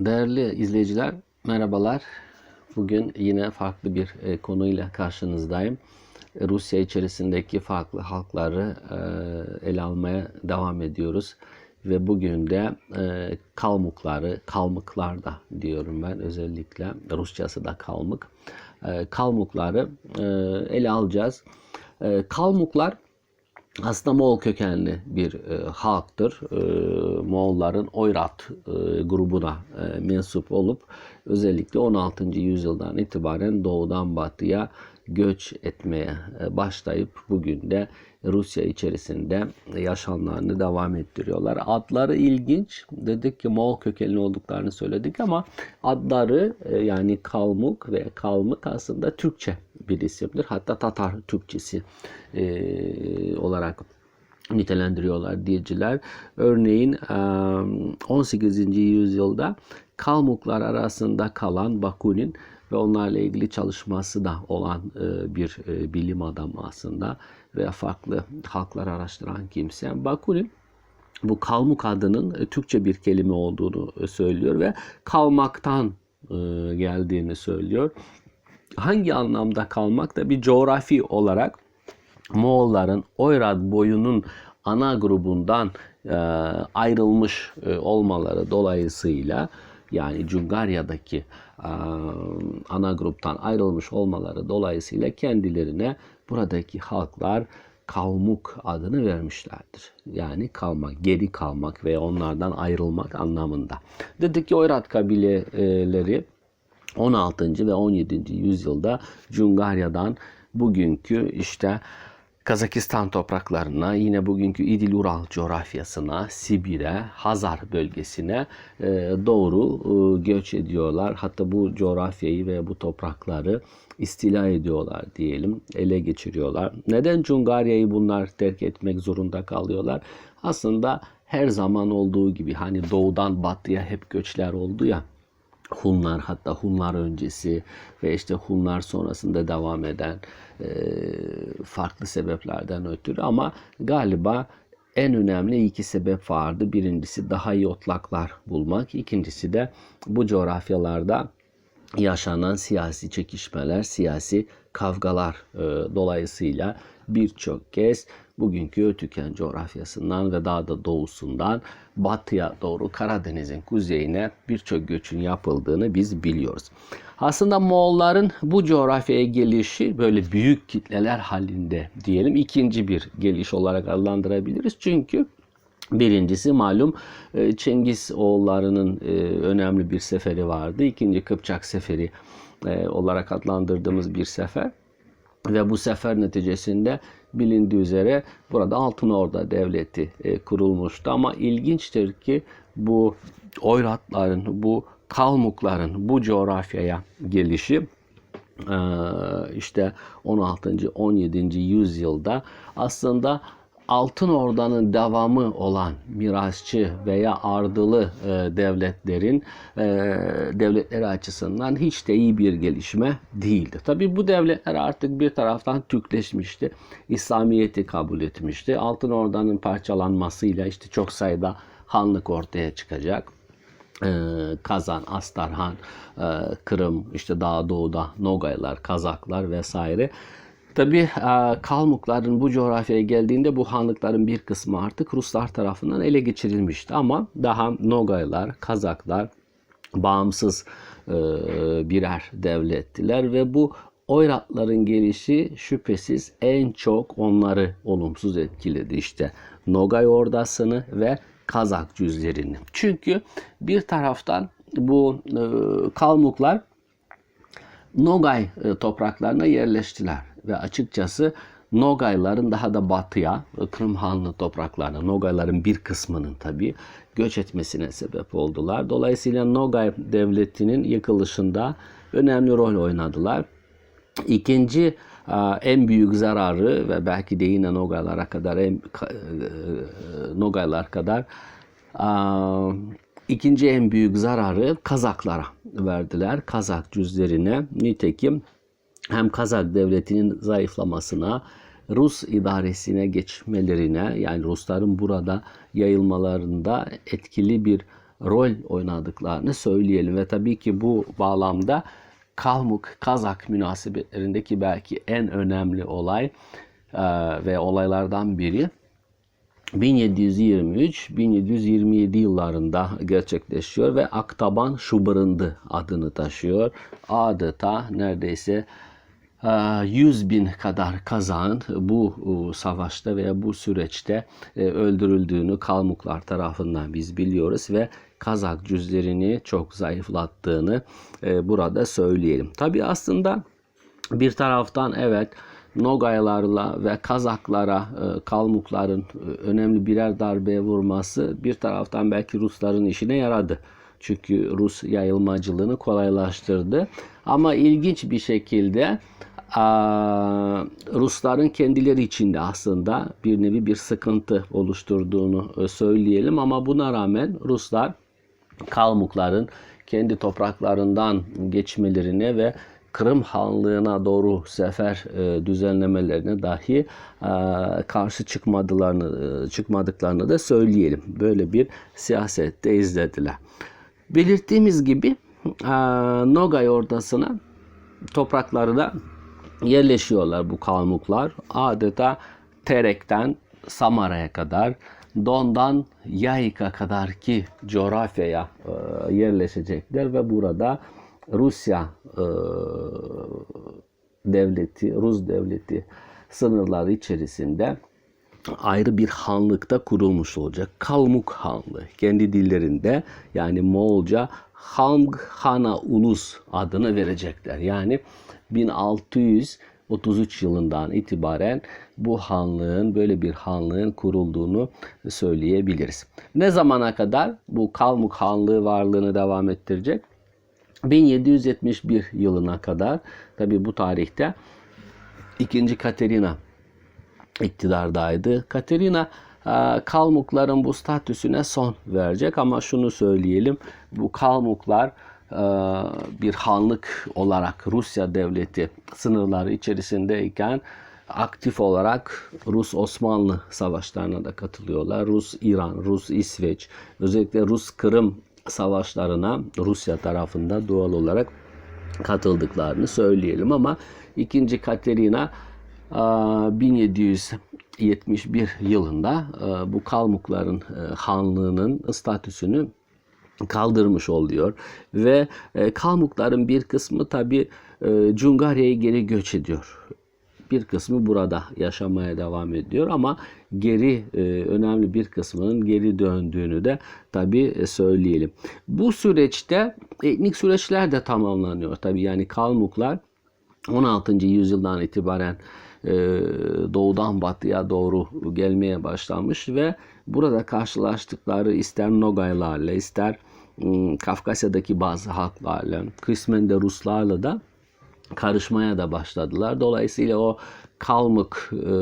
Değerli izleyiciler, merhabalar. Bugün yine farklı bir e, konuyla karşınızdayım. Rusya içerisindeki farklı halkları e, ele almaya devam ediyoruz. Ve bugün de e, Kalmukları, Kalmıklar da diyorum ben özellikle. Rusçası da Kalmık. E, Kalmukları e, ele alacağız. Kalmuklar aslında Moğol kökenli bir e, halktır. E, Moğolların Oyrat e, grubuna e, mensup olup özellikle 16. yüzyıldan itibaren doğudan batıya göç etmeye e, başlayıp bugün de Rusya içerisinde yaşamlarını devam ettiriyorlar. Adları ilginç. Dedik ki Moğol kökenli olduklarını söyledik ama adları e, yani Kalmuk ve Kalmık aslında Türkçe bir isimdir. Hatta Tatar Türkçesi e, olarak nitelendiriyorlar diyeciler. Örneğin e, 18. yüzyılda Kalmuklar arasında kalan Bakunin ve onlarla ilgili çalışması da olan e, bir e, bilim adamı aslında ve farklı halklar araştıran kimse. Bakunin bu Kalmuk adının e, Türkçe bir kelime olduğunu e, söylüyor ve kalmaktan e, geldiğini söylüyor. Hangi anlamda kalmak da bir coğrafi olarak Moğolların Oyrad boyunun ana grubundan ayrılmış olmaları dolayısıyla yani Cungarya'daki ana gruptan ayrılmış olmaları dolayısıyla kendilerine buradaki halklar Kalmuk adını vermişlerdir. Yani kalmak, geri kalmak ve onlardan ayrılmak anlamında. Dedik ki Oyrat kabileleri 16. ve 17. yüzyılda Cungarya'dan bugünkü işte Kazakistan topraklarına, yine bugünkü İdil Ural coğrafyasına, Sibir'e, Hazar bölgesine e, doğru e, göç ediyorlar. Hatta bu coğrafyayı ve bu toprakları istila ediyorlar diyelim, ele geçiriyorlar. Neden Cungarya'yı bunlar terk etmek zorunda kalıyorlar? Aslında her zaman olduğu gibi hani doğudan batıya hep göçler oldu ya. Hunlar hatta Hunlar öncesi ve işte Hunlar sonrasında devam eden e, farklı sebeplerden ötürü ama galiba en önemli iki sebep vardı. Birincisi daha iyi otlaklar bulmak. İkincisi de bu coğrafyalarda yaşanan siyasi çekişmeler, siyasi kavgalar e, dolayısıyla birçok kez bugünkü Tüken coğrafyasından ve daha da doğusundan batıya doğru Karadeniz'in kuzeyine birçok göçün yapıldığını biz biliyoruz. Aslında Moğolların bu coğrafyaya gelişi böyle büyük kitleler halinde diyelim ikinci bir geliş olarak adlandırabiliriz. Çünkü Birincisi malum e, Cengiz oğullarının e, önemli bir seferi vardı. İkinci Kıpçak seferi e, olarak adlandırdığımız bir sefer. Ve bu sefer neticesinde bilindiği üzere burada Altın Orda Devleti kurulmuştu. Ama ilginçtir ki bu Oyratların, bu Kalmukların bu coğrafyaya gelişi işte 16. 17. yüzyılda aslında Altın Orda'nın devamı olan mirasçı veya ardılı e, devletlerin e, devletleri açısından hiç de iyi bir gelişme değildi. Tabi bu devletler artık bir taraftan Türkleşmişti. İslamiyet'i kabul etmişti. Altın Orda'nın parçalanmasıyla işte çok sayıda hanlık ortaya çıkacak. Kazan, Astarhan, Kırım, işte daha doğuda Nogaylar, Kazaklar vesaire. Tabi Kalmukların bu coğrafyaya geldiğinde bu hanlıkların bir kısmı artık Ruslar tarafından ele geçirilmişti. Ama daha Nogaylar, Kazaklar bağımsız birer devlettiler ve bu Oyratların gelişi şüphesiz en çok onları olumsuz etkiledi. İşte Nogay ordasını ve Kazak cüzlerini. Çünkü bir taraftan bu e, Kalmuklar Nogay e, topraklarına yerleştiler ve açıkçası Nogayların daha da batıya, Kırım Hanlı topraklarına, Nogayların bir kısmının tabi göç etmesine sebep oldular. Dolayısıyla Nogay devletinin yıkılışında önemli rol oynadılar. İkinci en büyük zararı ve belki de yine Nogaylara kadar en, e, Nogaylar kadar ikinci en büyük zararı Kazaklara verdiler. Kazak cüzlerine nitekim hem Kazak devletinin zayıflamasına, Rus idaresine geçmelerine yani Rusların burada yayılmalarında etkili bir rol oynadıklarını söyleyelim ve tabii ki bu bağlamda Kalmuk-Kazak münasebetlerindeki belki en önemli olay e, ve olaylardan biri 1723-1727 yıllarında gerçekleşiyor ve Aktaban Şubrındı adını taşıyor. Adeta neredeyse 100 bin kadar kazağın bu savaşta veya bu süreçte e, öldürüldüğünü Kalmuklar tarafından biz biliyoruz ve Kazak cüzlerini çok zayıflattığını e, burada söyleyelim. Tabi aslında bir taraftan evet Nogaylarla ve Kazaklara, e, Kalmukların önemli birer darbe vurması bir taraftan belki Rusların işine yaradı. Çünkü Rus yayılmacılığını kolaylaştırdı. Ama ilginç bir şekilde Rusların kendileri içinde aslında bir nevi bir sıkıntı oluşturduğunu e, söyleyelim. Ama buna rağmen Ruslar Kalmukların kendi topraklarından geçmelerine ve Kırım Hanlığı'na doğru sefer e, düzenlemelerine dahi e, karşı çıkmadılarını, çıkmadıklarını da söyleyelim. Böyle bir siyasette izlediler. Belirttiğimiz gibi Nogay ordasına topraklarına yerleşiyorlar bu Kalmuklar. Adeta Terek'ten Samara'ya kadar Don'dan Yayik'a kadar ki coğrafyaya e, yerleşecekler ve burada Rusya e, devleti, Rus devleti sınırları içerisinde ayrı bir hanlıkta kurulmuş olacak. Kalmuk Hanlığı kendi dillerinde yani Moğolca Hang Hana Ulus adını verecekler. Yani 1633 yılından itibaren bu hanlığın böyle bir hanlığın kurulduğunu söyleyebiliriz. Ne zamana kadar bu Kalmuk Hanlığı varlığını devam ettirecek? 1771 yılına kadar tabi bu tarihte ikinci Katerina iktidardaydı. Katerina e, Kalmukların bu statüsüne son verecek ama şunu söyleyelim bu Kalmuklar bir hanlık olarak Rusya devleti sınırları içerisindeyken aktif olarak Rus-Osmanlı savaşlarına da katılıyorlar. Rus-İran, Rus-İsveç, özellikle Rus-Kırım savaşlarına Rusya tarafında doğal olarak katıldıklarını söyleyelim ama ikinci Katerina 1771 yılında bu Kalmukların hanlığının statüsünü kaldırmış oluyor ve Kalmukların bir kısmı tabi Cungarya'ya geri göç ediyor bir kısmı burada yaşamaya devam ediyor ama geri e, önemli bir kısmının geri döndüğünü de tabi söyleyelim. Bu süreçte etnik süreçler de tamamlanıyor tabi yani Kalmuklar 16. yüzyıldan itibaren e, doğudan batıya doğru gelmeye başlamış ve burada karşılaştıkları ister Nogaylarla ister Kafkasya'daki bazı halklarla, kısmen de Ruslarla da karışmaya da başladılar. Dolayısıyla o Kalmık e,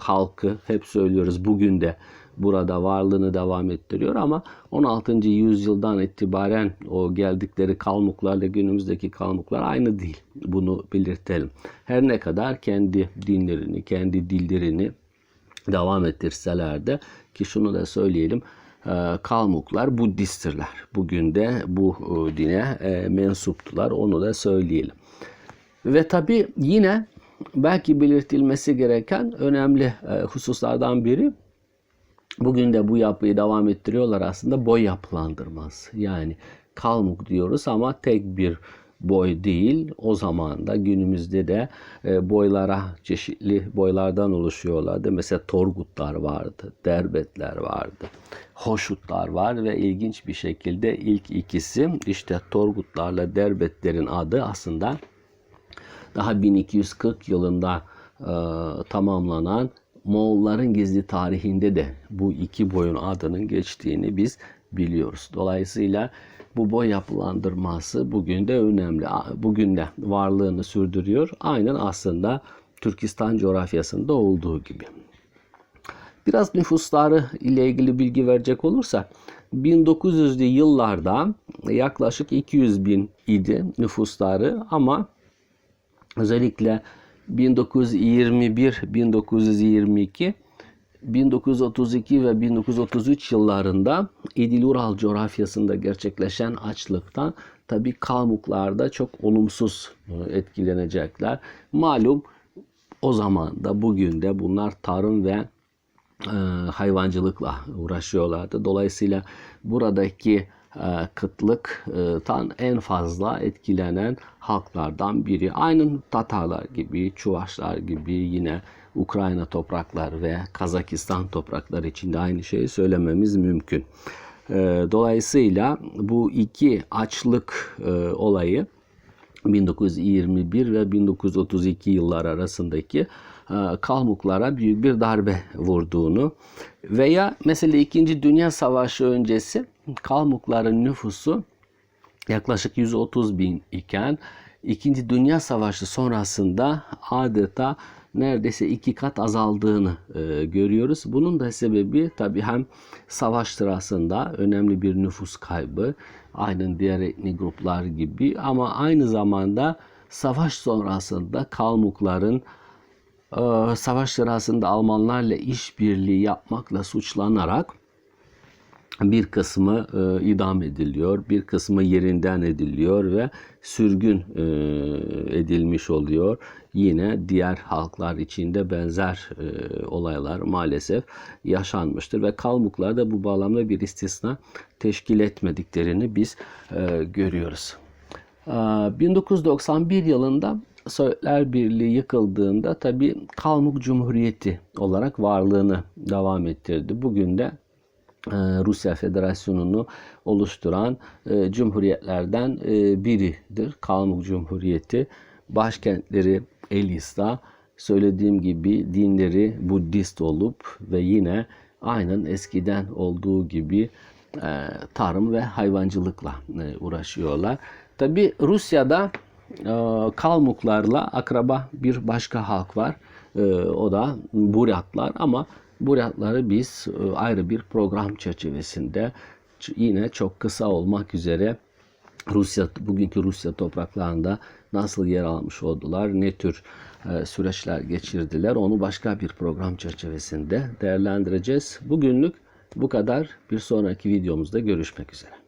halkı hep söylüyoruz bugün de burada varlığını devam ettiriyor ama 16. yüzyıldan itibaren o geldikleri Kalmuklarla günümüzdeki Kalmuklar aynı değil. Bunu belirtelim. Her ne kadar kendi dinlerini, kendi dillerini devam ettirseler de ki şunu da söyleyelim Kalmuklar Budisttirler. Bugün de bu e, dine e, mensuptular. Onu da söyleyelim. Ve tabi yine belki belirtilmesi gereken önemli e, hususlardan biri bugün de bu yapıyı devam ettiriyorlar aslında boy yapılandırması. Yani kalmuk diyoruz ama tek bir boy değil. O zaman da günümüzde de e, boylara çeşitli boylardan oluşuyorlardı. Mesela Torgutlar vardı, Derbetler vardı, Hoşutlar var ve ilginç bir şekilde ilk ikisi işte Torgutlarla Derbetlerin adı aslında daha 1240 yılında e, tamamlanan Moğolların gizli tarihinde de bu iki boyun adının geçtiğini biz biliyoruz. Dolayısıyla bu boy yapılandırması bugün de önemli. Bugün de varlığını sürdürüyor. Aynen aslında Türkistan coğrafyasında olduğu gibi. Biraz nüfusları ile ilgili bilgi verecek olursa 1900'lü yıllarda yaklaşık 200 bin idi nüfusları ama Özellikle 1921-1922 1932 ve 1933 yıllarında İdil Ural coğrafyasında gerçekleşen açlıktan tabi Kalmuklar da çok olumsuz e, etkilenecekler. Malum o zaman da bugün de bunlar tarım ve e, hayvancılıkla uğraşıyorlardı. Dolayısıyla buradaki e, kıtlıktan en fazla etkilenen halklardan biri. Aynı Tatarlar gibi, Çuvaşlar gibi yine Ukrayna topraklar ve Kazakistan toprakları için de aynı şeyi söylememiz mümkün. E, Dolayısıyla bu iki açlık e, olayı 1921 ve 1932 yıllar arasındaki e, Kalmuklara büyük bir darbe vurduğunu veya mesela 2. Dünya Savaşı öncesi Kalmukların nüfusu yaklaşık 130 bin iken İkinci Dünya Savaşı sonrasında adeta neredeyse iki kat azaldığını e, görüyoruz. Bunun da sebebi tabi hem savaş sırasında önemli bir nüfus kaybı, aynen diğer etnik gruplar gibi ama aynı zamanda savaş sonrasında Kalmukların e, savaş sırasında Almanlarla işbirliği yapmakla suçlanarak bir kısmı e, idam ediliyor, bir kısmı yerinden ediliyor ve sürgün e, edilmiş oluyor. Yine diğer halklar içinde benzer e, olaylar maalesef yaşanmıştır ve Kalmuklar da bu bağlamda bir istisna teşkil etmediklerini biz e, görüyoruz. E, 1991 yılında Sovyetler Birliği yıkıldığında tabi Kalmuk Cumhuriyeti olarak varlığını devam ettirdi. Bugün de Rusya Federasyonu'nu oluşturan e, cumhuriyetlerden e, biridir. Kalmuk Cumhuriyeti. Başkentleri Elista, söylediğim gibi dinleri Budist olup ve yine aynen eskiden olduğu gibi tarım ve hayvancılıkla uğraşıyorlar. Tabi Rusya'da Kalmuklarla akraba bir başka halk var. O da Buryatlar ama Buryatları biz ayrı bir program çerçevesinde yine çok kısa olmak üzere Rusya bugünkü Rusya topraklarında nasıl yer almış oldular, ne tür süreçler geçirdiler onu başka bir program çerçevesinde değerlendireceğiz. Bugünlük bu kadar. Bir sonraki videomuzda görüşmek üzere.